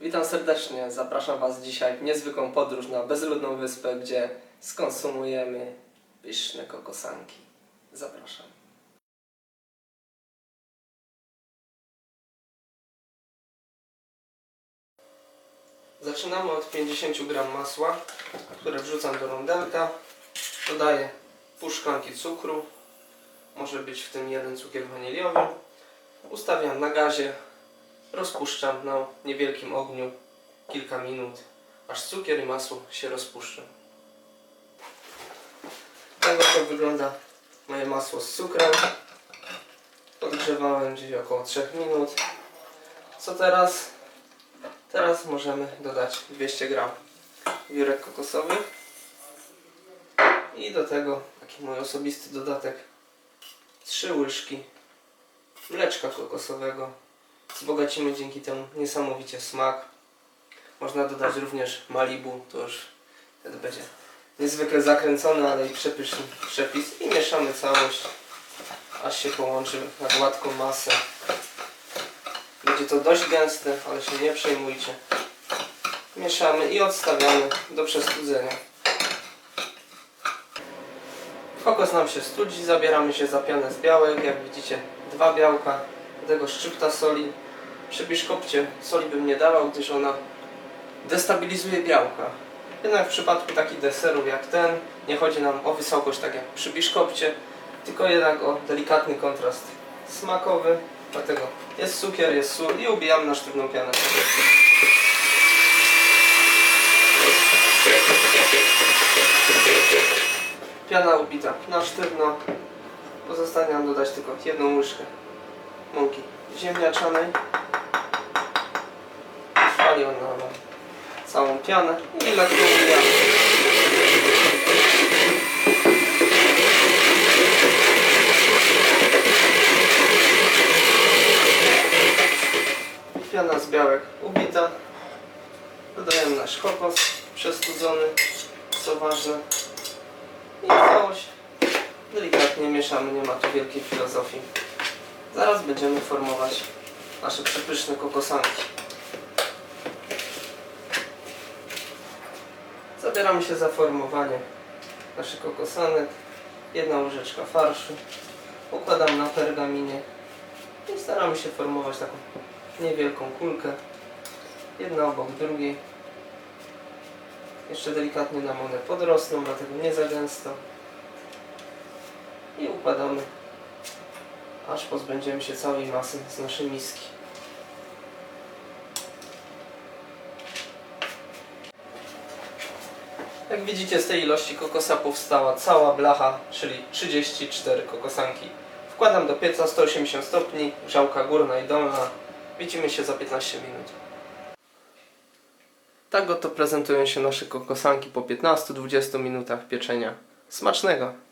Witam serdecznie. Zapraszam Was dzisiaj w niezwykłą podróż na bezludną wyspę, gdzie skonsumujemy pyszne kokosanki. Zapraszam. Zaczynamy od 50 gram masła, które wrzucam do rondelka. Dodaję pół szklanki cukru, może być w tym jeden cukier waniliowy. Ustawiam na gazie, rozpuszczam na niewielkim ogniu kilka minut, aż cukier i masło się rozpuszczą. Tak oto wygląda moje masło z cukrem. Podgrzewałem gdzieś około 3 minut. Co teraz? Teraz możemy dodać 200 gram wiórek kokosowych i do tego taki mój osobisty dodatek 3 łyżki mleczka kokosowego. Wzbogacimy dzięki temu niesamowicie smak. Można dodać również malibu, to już wtedy będzie niezwykle zakręcony, ale i przepyszny przepis. I mieszamy całość, aż się połączy na gładką masę. Będzie to dość gęste, ale się nie przejmujcie. Mieszamy i odstawiamy do przestudzenia. Kokos nam się studzi, zabieramy się za pianę z białek. Jak widzicie, dwa białka, tego szczypta soli. Przy biszkopcie soli bym nie dawał, gdyż ona destabilizuje białka. Jednak w przypadku takich deserów jak ten, nie chodzi nam o wysokość tak jak przy biszkopcie, tylko jednak o delikatny kontrast smakowy. Dlatego jest cukier, jest sól i ubijamy na sztywną pianę. Piana ubita na sztywno. Pozostanie nam dodać tylko jedną łyżkę mąki ziemniaczanej. Ona nam całą pianę i lekko. Piana z białek ubita. Dodajemy nasz kokos przestudzony, co ważne. I całość delikatnie mieszamy, nie ma tu wielkiej filozofii. Zaraz będziemy formować nasze przepyszne kokosanki. Zabieramy się za formowanie naszych kokosanek. Jedna łyżeczka farszu. Układam na pergaminie i staramy się formować taką niewielką kulkę. Jedna obok drugiej. Jeszcze delikatnie nam one podrosną, dlatego nie za gęsto. I układamy, aż pozbędziemy się całej masy z naszej miski. Jak widzicie z tej ilości kokosa powstała cała blacha, czyli 34 kokosanki. Wkładam do pieca 180 stopni, grzałka górna i dolna. Widzimy się za 15 minut. Tak oto prezentują się nasze kokosanki po 15-20 minutach pieczenia. Smacznego!